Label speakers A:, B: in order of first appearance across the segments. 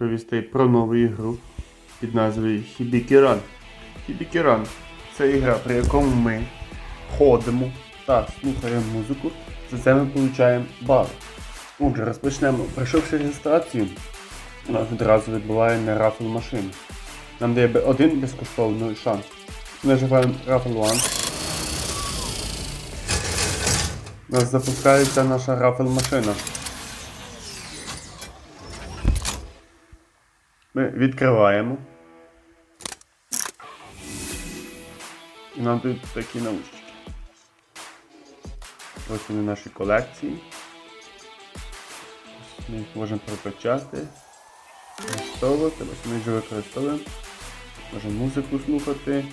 A: розповісти про нову ігру під назвою Хібікіран. Хібікіран це ігра, при якому ми ходимо та слухаємо музику. За це ми отримуємо бали. Отже, розпочнемо. Пройшовши реєстрацію, у нас відразу відбуває не рафл машину. Нам дає один безкоштовний шанс. Нажимаємо Raffle One. У нас запускається наша рафл машина. Ми відкриваємо. І нам тут такі наушники. Ось вони наші колекції. Ми їх можемо прокачати, використовувати, ось ми вже використовуємо. Можемо музику слухати,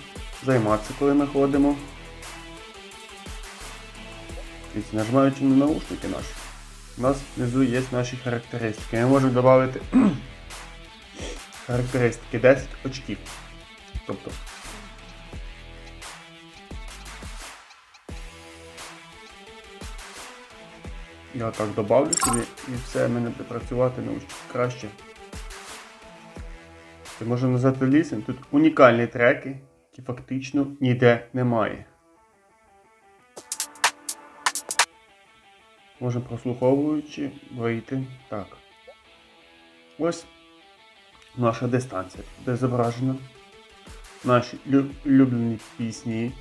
A: займатися, коли ми ходимо. Дивіться, нажимаючи на наушники наші, у нас внизу є наші характеристики. Ми можемо додати характеристики 10 очків. Тобто. Я так добавлю собі і все мене буде працювати наушники краще. Це можна назвати лісом. Тут унікальні треки, які фактично ніде немає. Можемо прослуховуючи вийти. Так. Ось наша дистанція, де зображено наші улюблені пісні.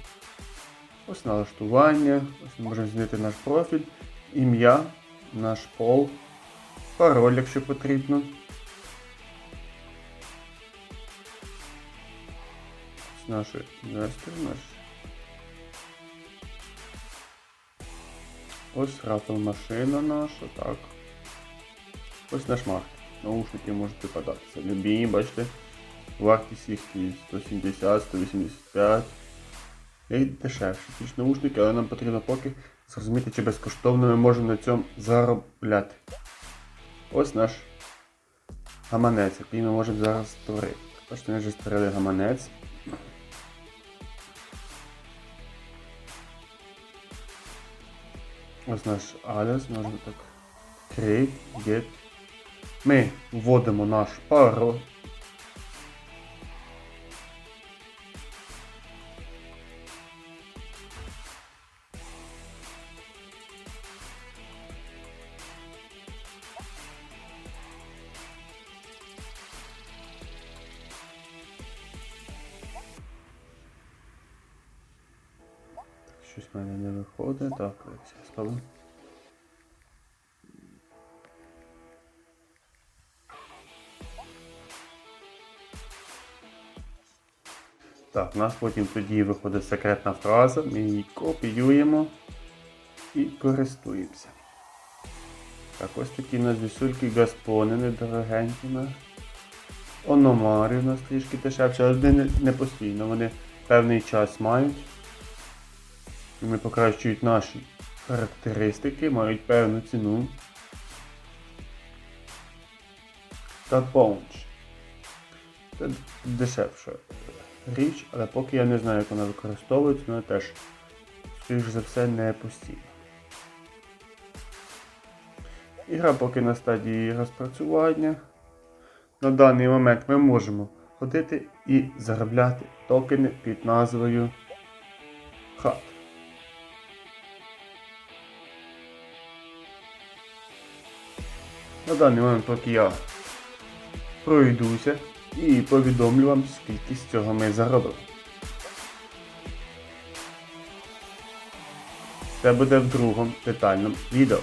A: Ось налаштування, ось ми можемо змінити наш профіль, ім'я, наш пол, пароль, якщо потрібно. Ось наші інвестори, наш. Ось рафл машина наша, так. Ось наш маркет. Наушники можуть випадатися. Любі, бачите. Вартість їх і 170, 185. І дешевше. Ті ж наушники, але нам потрібно поки зрозуміти, чи безкоштовно ми можемо на цьому заробляти. Ось наш гаманець, який ми можемо зараз створити. Бачите, ми вже створили гаманець. Ось наш адрес, можна так. Create, get. Ми вводимо наш пароль. Щось в мене не виходить. Так, я ставлю. Так, у нас потім тоді виходить секретна фраза, ми її копіюємо і користуємося. Так, ось такі у нас вісульки гаспони недорогенькі. Ономари у нас трішки дешевше, але вони не, постійно, вони певний час мають. Вони покращують наші характеристики, мають певну ціну. Та паунч. Це дешевша річ, але поки я не знаю, як вона використовується, вона теж, скоріш за все, не постійна. Ігра поки на стадії розпрацювання. На даний момент ми можемо ходити і заробляти токени під назвою хат. На даний момент поки я пройдуся і повідомлю вам, скільки з цього ми заробили. Це буде в другому детальному відео.